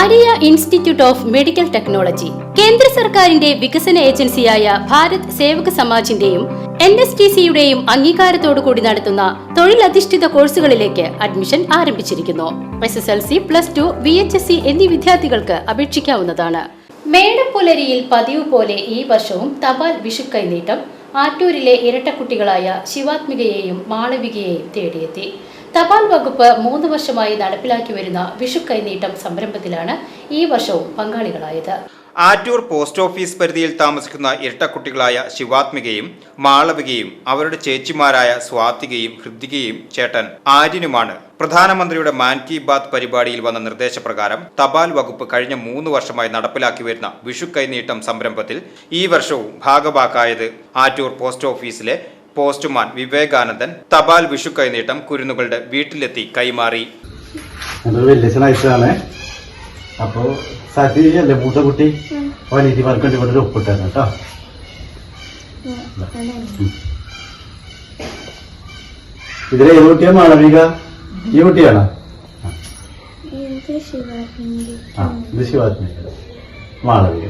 Maria institute of medical technology. കേന്ദ്ര സർക്കാരിന്റെ വികസന ഏജൻസിയായ ഭാരത് സേവക സമാജിന്റെയും എൻ എസ് ടി സിയുടെയും അംഗീകാരത്തോടു കൂടി നടത്തുന്ന തൊഴിലധിഷ്ഠിത കോഴ്സുകളിലേക്ക് അഡ്മിഷൻ ആരംഭിച്ചിരിക്കുന്നു. S S L C plus two V H S C എന്നീ വിദ്യാർത്ഥികൾക്ക് അപേക്ഷിക്കാവുന്നതാണ്. മേടപ്പുലരിയിൽ പതിവ് പോലെ ഈ വർഷവും തപാൽ വിഷു കൈനീട്ടം ആറ്റൂരിലെ ഇരട്ടക്കുട്ടികളായ ശിവാത്മികയെയും മാളവികയെയും തേടിയെത്തി. തപാൽ വകുപ്പ് മൂന്ന് വർഷമായി നടപ്പിലാക്കി വരുന്ന വിഷു കൈനീട്ടം സംരംഭത്തിലാണ് ഈ വർഷവും പങ്കാളികളായത്. ആറ്റൂർ പോസ്റ്റ് ഓഫീസ് പരിധിയിൽ താമസിക്കുന്ന ഇരട്ടക്കുട്ടികളായ ശിവാത്മികയും മാളവികയും അവരുടെ ചേച്ചിമാരായ സ്വാതികയും ഹൃദികയും ചേട്ടൻ ആര്യനുമാണ്. പ്രധാനമന്ത്രിയുടെ മാൻ കി ബാത് പരിപാടിയിൽ വന്ന നിർദ്ദേശപ്രകാരം തപാൽ വകുപ്പ് കഴിഞ്ഞ മൂന്ന് വർഷമായി നടപ്പിലാക്കി വരുന്ന വിഷു കൈനീട്ടം സംരംഭത്തിൽ ഈ വർഷവും ഭാഗഭാക്കായത് ആറ്റൂർ പോസ്റ്റ് ഓഫീസിലെ പോസ്റ്റ്മാൻ വിവേകാനന്ദൻ തപാൽ വിഷു കൈനീട്ടം കുരുന്നുകളുടെ വീട്ടിലെത്തി കൈമാറി. എന്റെ വലിയ അയച്ചതാണ് അപ്പോൾ സതി അല്ലേ മൂത്ത കുട്ടി? വനിതി വർക്കൊണ്ട് ഇവിടെ ഒരു ഒപ്പിട്ടായിരുന്നു കേട്ടോ. ഇതിലെ ഏത് കുട്ടിയാ മാളവിക? ഈ കുട്ടിയാണോ? ഇത് ശിവാത്മന്റെ ആ ഇത് ശിവാത്മിക മാളവിക.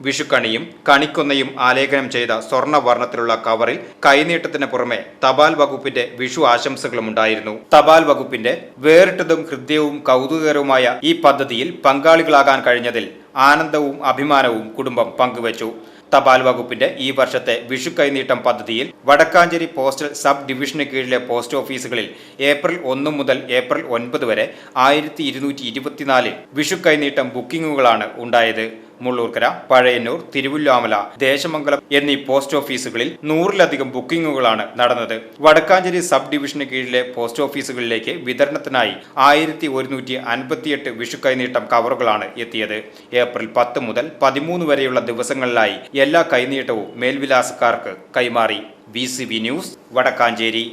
വിഷുക്കണിയും കണിക്കൊന്നയും ആലേഖനം ചെയ്ത സ്വർണവർണത്തിലുള്ള കവറിൽ കൈനീട്ടത്തിന് പുറമെ തപാൽ വകുപ്പിന്റെ വിഷു ആശംസകളും ഉണ്ടായിരുന്നു തപാൽ വകുപ്പിന്റെ വേറിട്ടതും ഹൃദ്യവും കൗതുകകരവുമായ ഈ പദ്ധതിയിൽ പങ്കാളികളാകാൻ കഴിഞ്ഞതിൽ ആനന്ദവും അഭിമാനവും കുടുംബം പങ്കുവച്ചു. തപാൽ വകുപ്പിന്റെ ഈ വർഷത്തെ വിഷു കൈനീട്ടം പദ്ധതിയിൽ വടക്കാഞ്ചേരി പോസ്റ്റൽ സബ് ഡിവിഷന് കീഴിലെ പോസ്റ്റ് ഓഫീസുകളിൽ ഏപ്രിൽ ഒന്ന് മുതൽ ഏപ്രിൽ ഒൻപത് വരെ ആയിരത്തി ഇരുന്നൂറ്റി ഇരുപത്തിനാല് വിഷു കൈനീട്ടം ബുക്കിംഗുകളാണ് ഉണ്ടായത്. മുള്ളൂർക്കര പഴയന്നൂർ തിരുവല്ലാമല ദേശമംഗലം എന്നീ പോസ്റ്റ് ഓഫീസുകളിൽ നൂറിലധികം ബുക്കിംഗുകളാണ് നടന്നത്. വടക്കാഞ്ചേരി സബ് ഡിവിഷന് കീഴിലെ പോസ്റ്റ് ഓഫീസുകളിലേക്ക് വിതരണത്തിനായി ആയിരത്തി ഒരുന്നൂറ്റി അൻപത്തിയെട്ട് വിഷു കൈനീട്ടം കവറുകളാണ് എത്തിയത്. ഏപ്രിൽ പത്ത് മുതൽ പതിമൂന്ന് വരെയുള്ള ദിവസങ്ങളിലായി എല്ലാ കൈനീട്ടവും മേൽവിലാസക്കാർക്ക് കൈമാറി. B news Vadakkanchery.